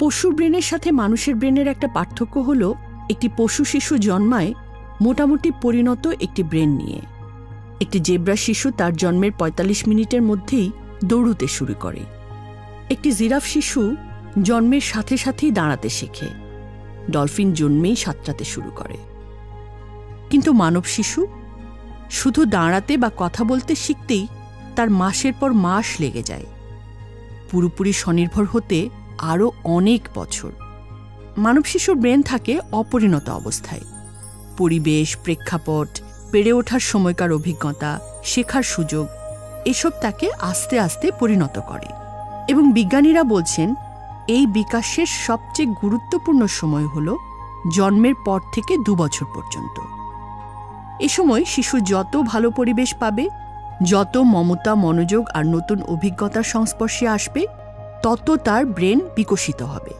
পশুর ব্রেনের সাথে মানুষের ব্রেনের একটা পার্থক্য হল, একটি পশু শিশু জন্মায় মোটামুটি পরিণত একটি ব্রেন নিয়ে। একটি জেব্রা শিশু তার জন্মের ৪৫ মিনিটের মধ্যেই দৌড়ুতে শুরু করে। একটি জিরাফ শিশু জন্মের সাথে সাথেই দাঁড়াতে শেখে। ডলফিন জন্মেই সাঁতরাতে শুরু করে। কিন্তু মানব শিশু শুধু দাঁড়াতে বা কথা বলতে শিখতেই তার মাসের পর মাস লেগে যায়। পুরোপুরি স্বনির্ভর হতে আরও অনেক বছর। মানব শিশুর ব্রেন থাকে অপরিণত অবস্থায়। পরিবেশ, প্রেক্ষাপট বেড়ে ওঠার সময়কার অভিজ্ঞতা, শেখার সুযোগ, এসব তাকে আস্তে আস্তে পরিণত করে। এবং বিজ্ঞানীরা বলছেন, এই বিকাশের সবচেয়ে গুরুত্বপূর্ণ সময় হল জন্মের পর থেকে দু বছর পর্যন্ত। এ সময় শিশু যত ভালো পরিবেশ পাবে, যত মমতা, মনোযোগ আর নতুন অভিজ্ঞতার সংস্পর্শে আসবে তত তার ব্রেন বিকশিত হবে।